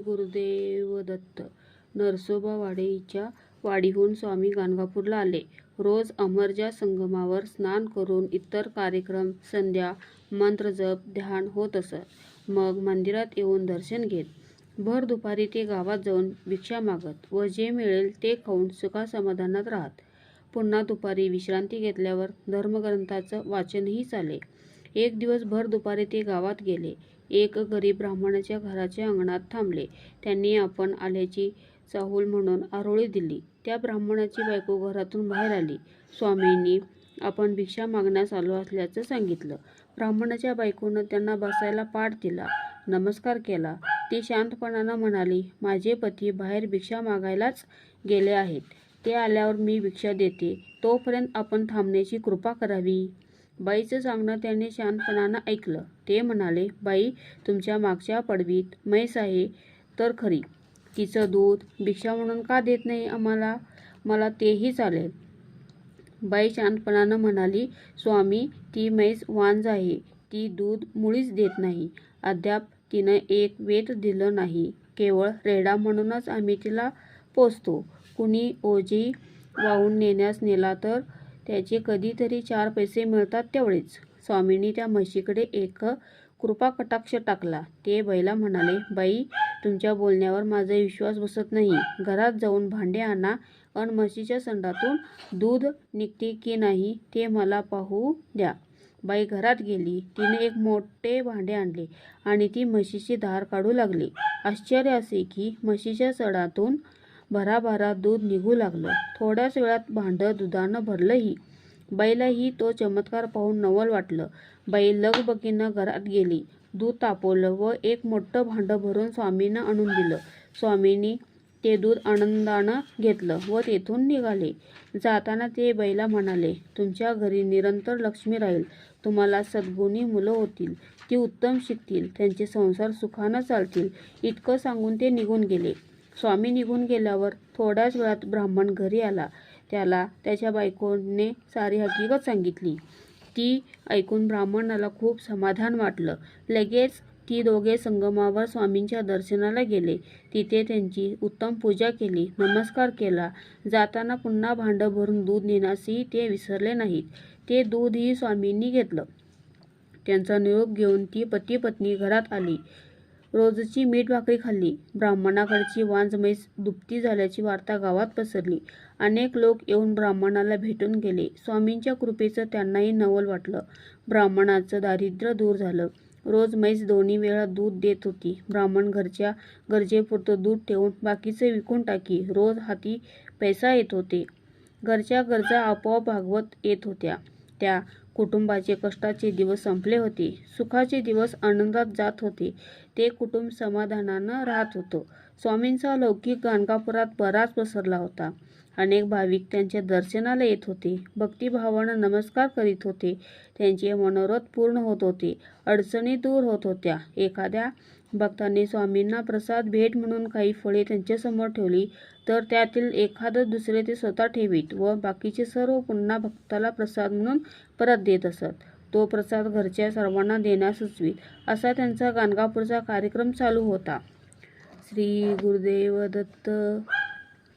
गुरुदेव दत्त नरसोबा वाडीच्या वाडीहून स्वामी गाणगापूरला आले. रोज अमरजा संगमावर स्नान करून इतर कार्यक्रम, संध्या, मंत्रजप, ध्यान होत असत. मग मंदिरात येऊन दर्शन घेत. भर दुपारी ते गावात जाऊन भिक्षा मागत व जे मिळेल ते खाऊन सुखासमाधानात राहत. पुन्हा दुपारी विश्रांती घेतल्यावर धर्मग्रंथाचं वाचनही चाले. एक दिवस भर दुपारी ते गावात गेले. एक गरीब ब्राह्मणाच्या घराच्या अंगणात थांबले. त्यांनी आपण आल्याची चाहूल म्हणून आरोळी दिली. त्या ब्राह्मणाची बायको घरातून बाहेर आली. स्वामींनी आपण भिक्षा मागण्यास आलो असल्याचं सांगितलं. ब्राह्मणाच्या बायकोनं त्यांना बसायला पाठ दिला. नमस्कार केला. ती शांतपणानं म्हणाली, माझे पती बाहेर भिक्षा मागायलाच गेले आहेत. ते आल्यावर मी भिक्षा देते, तोपर्यंत आपण थांबण्याची कृपा करावी. बाईचं सांगणं त्याने शहाणपणानं ऐकलं. ते म्हणाले, बाई, तुमच्या मागच्या पडवीत म्हैस आहे तर खरी. तिचं दूध भिक्षा म्हणून का देत नाही आम्हाला? मला तेही चालेल. बाई शानपणानं म्हणाली, स्वामी, ती म्हैस वांझ आहे. ती दूध मुळीच देत नाही. अद्याप तिनं एक वेत दिलं नाही. केवळ रेडा म्हणूनच आम्ही तिला पोचतो कुणी ओझी वाहून नेण्यास नेला तर त्याचे कधीतरी चार पैसे मिळतात तेवढेच. स्वामींनी त्या म्हशीकडे एक कृपाकटाक्ष टाकला. ते बैला म्हणाले, बाई, तुमच्या बोलण्यावर माझा विश्वास बसत नाही. घरात जाऊन भांडे आणा अन म्हशीच्या संडातून दूध निघते की नाही ते मला पाहू द्या. बाई घरात गेली. तिनं एक मोठे भांडे आणले आणि ती म्हशीची धार काढू लागली. आश्चर्य असे की म्हशीच्या सडातून भराभरा दूध निघू लागलं. थोड्याच वेळात भांडं दुधानं भरलंही. बैलही तो चमत्कार पाहून नवल वाटलं. बाई लगबगीनं घरात गेली. दूध तापवलं व एक मोठं भांडं भरून स्वामींना आणून दिलं. स्वामींनी ते दूध आनंदानं घेतलं व तेथून निघाले. जाताना ते बैला म्हणाले, तुमच्या घरी निरंतर लक्ष्मी राहील. तुम्हाला सद्गुणी मुलं होतील. ती उत्तम शिकतील. त्यांचे संसार सुखानं चालतील. इतकं सांगून ते निघून गेले. स्वामी निघून गेल्यावर थोड्याच वेळात ब्राह्मण घरी आला. त्याला त्याच्या बायकोने सारी हकीकत सांगितली. ती ऐकून ब्राह्मणाला खूप समाधान वाटलं. लगेच ती दोघे संगमावर स्वामींच्या दर्शनाला गेले. तिथे त्यांची उत्तम पूजा केली. नमस्कार केला. जाताना पुन्हा भांडं भरून दूध नेण्यासही ते विसरले नाहीत. ते दूधही स्वामींनी घेतलं. त्यांचा निरोप घेऊन ती पती-पत्नी घरात आली. रोजची मीठ-भाकरी खाल्ली. ब्राह्मणाकडची वांज म्हैस दुपती झाल्याची वार्ता गावात पसरली. अनेक लोक येऊन ब्राह्मणाला भेटून गेले. स्वामींच्या कृपेचं त्यांनाही नवल वाटलं. ब्राह्मणाचं दारिद्र्य दूर झालं. रोज म्हैस दोन्ही वेळा दूध देत होती. ब्राह्मण घरच्या गरजेपुरतं दूध ठेवून बाकीचं विकून टाकी. रोज हाती पैसा येत होते. घरच्या गरजा आपोआप भागवत येत होत्या. त्या कुटुंबाचे कष्टाचे दिवस संपले होते. सुखाचे दिवस आनंदात जात होते. ते कुटुंब समाधानानं राहत होतं. स्वामींचा लौकिक गाणगापुरात बराच पसरला होता. अनेक भाविक त्यांच्या दर्शनाला येत होते. भक्तिभावानं नमस्कार करीत होते. त्यांचे मनोरथ पूर्ण होत होते. अडचणी दूर होत होत्या. एखाद्या भक्तांनी स्वामींना प्रसाद भेट म्हणून काही फळे त्यांच्यासमोर ठेवली तर त्यातील एखादं दुसरे ते स्वतः ठेवीत व बाकीचे सर्व पुन्हा भक्ताला प्रसाद म्हणून परत देत असत. तो प्रसाद घरच्या सर्वांना देण्यास सुचवीत. असा त्यांचा गाणगापूरचा कार्यक्रम चालू होता. श्री गुरुदेव दत्त